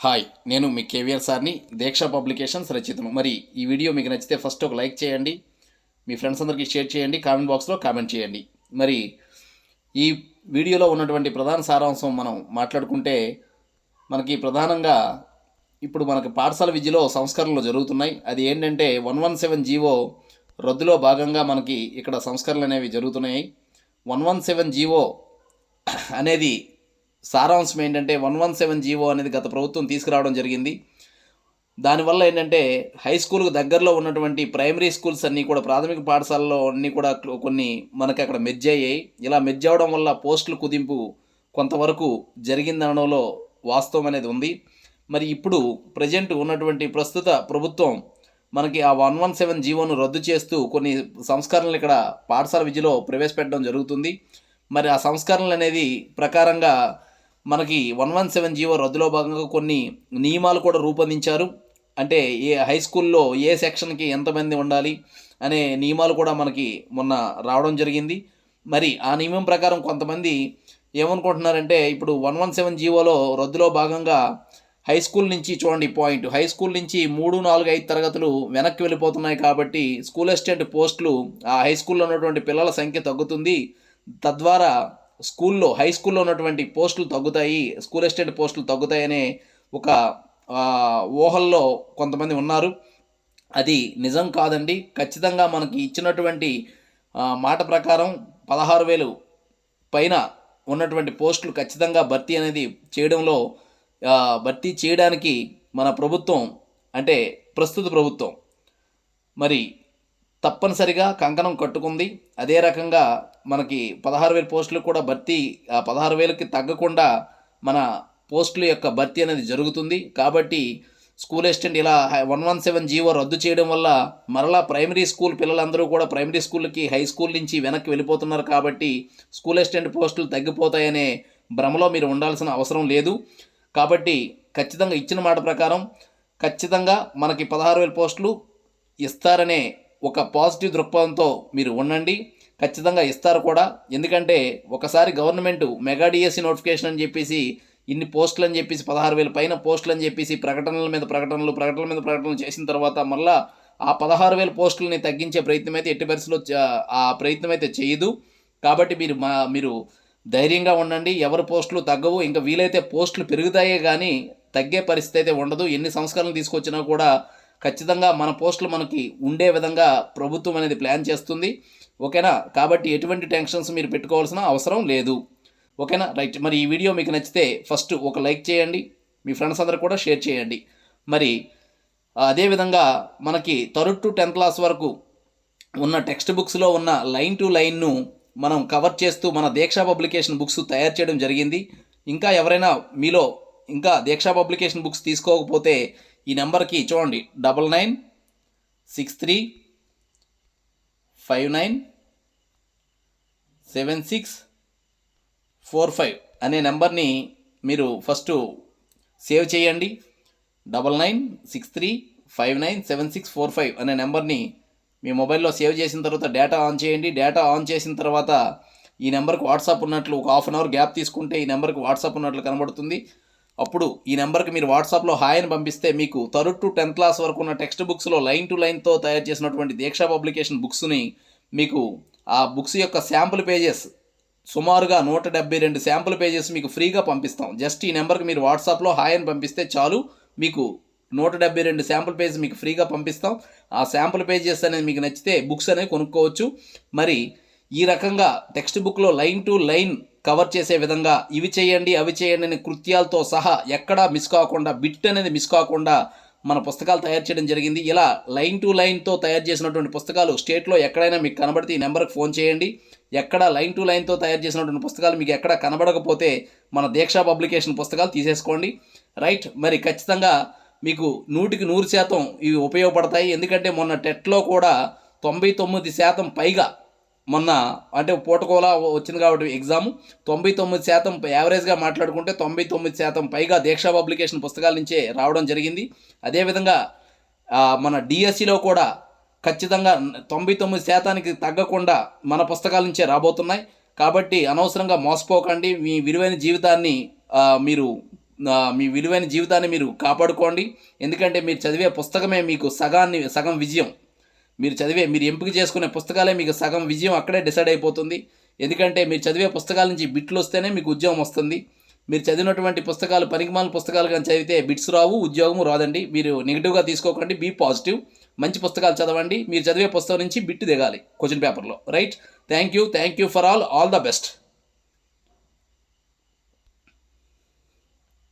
Hi నేను మీ కేవీఆర్ సార్ని దీక్ష publications రచితను మరి ఈ వీడియో మీకు నచ్చితే ఫస్ట్ ఒక లైక్ చేయండి మీ ఫ్రెండ్స్ అందరికీ షేర్ చేయండి కామెంట్ బాక్స్లో కామెంట్ చేయండి. మరి ఈ వీడియోలో ఉన్నటువంటి ప్రధాన సారాంశం మనం మాట్లాడుకుంటే మనకి ప్రధానంగా ఇప్పుడు మనకి పాఠశాల విద్యలో సంస్కరణలు జరుగుతున్నాయి. అది ఏంటంటే వన్ వన్ సెవెన్ జీవో రద్దులో భాగంగా మనకి ఇక్కడ సంస్కరణలు అనేవి జరుగుతున్నాయి. వన్ వన్ సెవెన్ జీవో అనేది సారాంశం ఏంటంటే వన్ వన్ సెవెన్ జీవో అనేది గత ప్రభుత్వం తీసుకురావడం జరిగింది. దానివల్ల ఏంటంటే హై స్కూల్కి దగ్గరలో ఉన్నటువంటి ప్రైమరీ స్కూల్స్ అన్నీ కూడా ప్రాథమిక పాఠశాలలో అన్నీ కూడా కొన్ని మనకి అక్కడ మెర్జ్ అయ్యాయి. ఇలా మెజ్ అవ్వడం వల్ల పోస్టులు కుదింపు కొంతవరకు జరిగిందనడంలో వాస్తవం అనేది ఉంది. మరి ఇప్పుడు ప్రజెంట్ ఉన్నటువంటి ప్రస్తుత ప్రభుత్వం మనకి ఆ వన్ వన్ సెవెన్ జీవోను రద్దు చేస్తూ కొన్ని సంస్కరణలు ఇక్కడ పాఠశాల విద్యలో ప్రవేశపెట్టడం జరుగుతుంది. మరి ఆ సంస్కరణలు అనేది ప్రకారంగా మనకి వన్ వన్ సెవెన్ జీవో రద్దులో భాగంగా కొన్ని నియమాలు కూడా రూపొందించారు. అంటే ఏ హై స్కూల్లో ఏ సెక్షన్కి ఎంతమంది ఉండాలి అనే నియమాలు కూడా మనకి మొన్న రావడం జరిగింది. మరి ఆ నియమం ప్రకారం కొంతమంది ఏమనుకుంటున్నారంటే ఇప్పుడు వన్ వన్ సెవెన్ జీవోలో రద్దులో భాగంగా హై స్కూల్ నుంచి చూడండి పాయింట్ హై స్కూల్ నుంచి మూడు నాలుగు ఐదు తరగతులు వెనక్కి వెళ్ళిపోతున్నాయి కాబట్టి స్కూల్ అసిస్టెంట్ పోస్టులు ఆ హై స్కూల్లో ఉన్నటువంటి పిల్లల సంఖ్య తగ్గుతుంది. తద్వారా స్కూల్లో హై స్కూల్లో ఉన్నటువంటి పోస్టులు తగ్గుతాయి స్కూల్ అసిస్టెంట్ పోస్టులు తగ్గుతాయనే ఒక ఊహల్లో కొంతమంది ఉన్నారు. అది నిజం కాదండి. ఖచ్చితంగా మనకి ఇచ్చినటువంటి మాట ప్రకారం పదహారు వేలు పైన ఉన్నటువంటి పోస్టులు ఖచ్చితంగా భర్తీ అనేది చేయడంలో భర్తీ చేయడానికి మన ప్రభుత్వం అంటే ప్రస్తుత ప్రభుత్వం మరి తప్పనిసరిగా కంకణం కట్టుకుంది. అదే రకంగా మనకి పదహారు వేల పోస్టులు కూడా భర్తీ ఆ పదహారు వేలకి తగ్గకుండా మన పోస్టుల యొక్క భర్తీ అనేది జరుగుతుంది. కాబట్టి స్కూల్ అసిస్టెంట్ ఇలా వన్ వన్ సెవెన్ జీవో రద్దు చేయడం వల్ల మరలా ప్రైమరీ స్కూల్ పిల్లలందరూ కూడా ప్రైమరీ స్కూల్కి హై స్కూల్ నుంచి వెనక్కి వెళ్ళిపోతున్నారు. కాబట్టి స్కూల్ అసిస్టెంట్ పోస్టులు తగ్గిపోతాయనే భ్రమలో మీరు ఉండాల్సిన అవసరం లేదు. కాబట్టి ఖచ్చితంగా ఇచ్చిన మాట ప్రకారం ఖచ్చితంగా మనకి పదహారు వేల పోస్టులు ఇస్తారనే ఒక పాజిటివ్ దృక్పథంతో మీరు ఉండండి. ఖచ్చితంగా ఇస్తారు కూడా. ఎందుకంటే ఒకసారి గవర్నమెంట్ మెగా డిఎస్సి నోటిఫికేషన్ అని చెప్పేసి ఇన్ని పోస్టులు అని చెప్పేసి పదహారు వేల పైన పోస్టులు అని చెప్పేసి ప్రకటనల మీద ప్రకటనలు ప్రకటనల మీద ప్రకటనలు చేసిన తర్వాత మళ్ళా ఆ పదహారు వేల పోస్టులని తగ్గించే ప్రయత్నం అయితే ఎట్టి పరిస్థితుల్లో ఆ ప్రయత్నం అయితే చేయదు. కాబట్టి మీరు మా మీరు ధైర్యంగా ఉండండి. ఎవరి పోస్టులు తగ్గవు ఇంకా వీలైతే పోస్టులు పెరుగుతాయే కానీ తగ్గే పరిస్థితి అయితే ఉండదు. ఎన్ని సంస్కరణలు తీసుకొచ్చినా కూడా ఖచ్చితంగా మన పోస్టులు మనకి ఉండే విధంగా ప్రభుత్వం అనేది ప్లాన్ చేస్తుంది. ఓకేనా? కాబట్టి ఎటువంటి టెన్షన్స్ మీరు పెట్టుకోవాల్సిన అవసరం లేదు. ఓకేనా? రైట్. మరి ఈ వీడియో మీకు నచ్చితే ఫస్ట్ ఒక లైక్ చేయండి. మీ ఫ్రెండ్స్ అందరు కూడా షేర్ చేయండి. మరి అదేవిధంగా మనకి థర్డ్ టు టెన్త్ క్లాస్ వరకు ఉన్న టెక్స్ట్ బుక్స్లో ఉన్న లైన్ టు లైన్ను మనం కవర్ చేస్తూ మన దీక్షా పబ్లికేషన్ బుక్స్ తయారు చేయడం జరిగింది. ఇంకా ఎవరైనా మీలో ఇంకా దీక్షా పబ్లికేషన్ బుక్స్ తీసుకోకపోతే ఈ నెంబర్కి చూడండి double nine six three five nine seven six four five అనే నెంబర్ని మీరు ఫస్ట్ సేవ్ చేయండి. Double nine six three five nine seven six four five అనే నెంబర్ని మీ మొబైల్లో సేవ్ చేసిన తర్వాత డేటా ఆన్ చేయండి. డేటా ఆన్ చేసిన తర్వాత ఈ నెంబర్కి వాట్సాప్ ఉన్నట్లు ఒక హాఫ్ అన్ అవర్ గ్యాప్ తీసుకుంటే ఈ నెంబర్కి వాట్సాప్ ఉన్నట్లు కనబడుతుంది. అప్పుడు ఈ నెంబర్కి మీరు వాట్సాప్లో హాయ్ అని పంపిస్తే మీకు థర్డ్ టు టెన్త్ క్లాస్ వరకు ఉన్న టెక్స్ట్ బుక్స్లో లైన్ టు లైన్తో తయారు చేసినటువంటి దీక్షా పబ్లికేషన్ బుక్స్ని మీకు ఆ బుక్స్ యొక్క శాంపుల్ పేజెస్ సుమారుగా నూట డెబ్బై రెండు శాంపుల్ పేజెస్ మీకు ఫ్రీగా పంపిస్తాం. జస్ట్ ఈ నెంబర్కి మీరు వాట్సాప్లో హాయ్ అని పంపిస్తే చాలు. మీకు నూట డెబ్బై రెండు శాంపుల్ పేజ్ మీకు ఫ్రీగా పంపిస్తాం. ఆ శాంపుల్ పేజెస్ అనేది మీకు నచ్చితే బుక్స్ అనేవి కొనుక్కోవచ్చు. మరి ఈ రకంగా టెక్స్ట్ బుక్లో లైన్ టు లైన్ కవర్ చేసే విధంగా ఇవి చేయండి అవి చేయండి అనే కృత్యాలతో సహా ఎక్కడా మిస్ కాకుండా బిట్ అనేది మిస్ కాకుండా మన పుస్తకాలు తయారు చేయడం జరిగింది. ఇలా లైన్ టు లైన్తో తయారు చేసినటువంటి పుస్తకాలు స్టేట్లో ఎక్కడైనా మీకు కనబడితే ఈ నెంబర్కి ఫోన్ చేయండి. ఎక్కడ లైన్ టు లైన్తో తయారు చేసినటువంటి పుస్తకాలు మీకు ఎక్కడ కనబడకపోతే మన దీక్షా పబ్లికేషన్ పుస్తకాలు తీసేసుకోండి. రైట్ మరి ఖచ్చితంగా మీకు నూటికి నూరు శాతం ఇవి ఉపయోగపడతాయి. ఎందుకంటే మొన్న టెట్లో కూడా తొంభై తొమ్మిది శాతం పైగా మొన్న అంటే పూటకోలా వచ్చింది కాబట్టి ఎగ్జామ్ తొంభై తొమ్మిది శాతం యావరేజ్గా మాట్లాడుకుంటే తొంభై తొమ్మిది శాతం పైగా దీక్షా పబ్లికేషన్ పుస్తకాల నుంచే రావడం జరిగింది. అదేవిధంగా మన డిఎస్సిలో కూడా ఖచ్చితంగా తొంభై తొమ్మిది శాతానికి తగ్గకుండా మన పుస్తకాల నుంచే రాబోతున్నాయి. కాబట్టి అనవసరంగా మోసపోకండి. మీ విలువైన జీవితాన్ని మీరు మీ విలువైన జీవితాన్ని మీరు కాపాడుకోండి. ఎందుకంటే మీరు చదివే పుస్తకమే మీకు సగాన్ని సగం విజయం. మీరు చదివే మీరు ఎంపిక చేసుకునే పుస్తకాలే మీకు సగం విజయం అక్కడే డిసైడ్ అయిపోతుంది. ఎందుకంటే మీరు చదివే పుస్తకాల నుంచి బిట్లు వస్తేనే మీకు ఉద్యోగం వస్తుంది. మీరు చదివినటువంటి పుస్తకాలు పనికిమాల పుస్తకాలు కానీ చదివితే బిట్స్ రావు ఉద్యోగము రాదండి. మీరు నెగిటివ్గా తీసుకోకండి బీ పాజిటివ్. మంచి పుస్తకాలు చదవండి. మీరు చదివే పుస్తకం నుంచి బిట్ దిగాలి క్వశ్చన్ పేపర్లో. Right? Thank you. Thank you for all. All the best.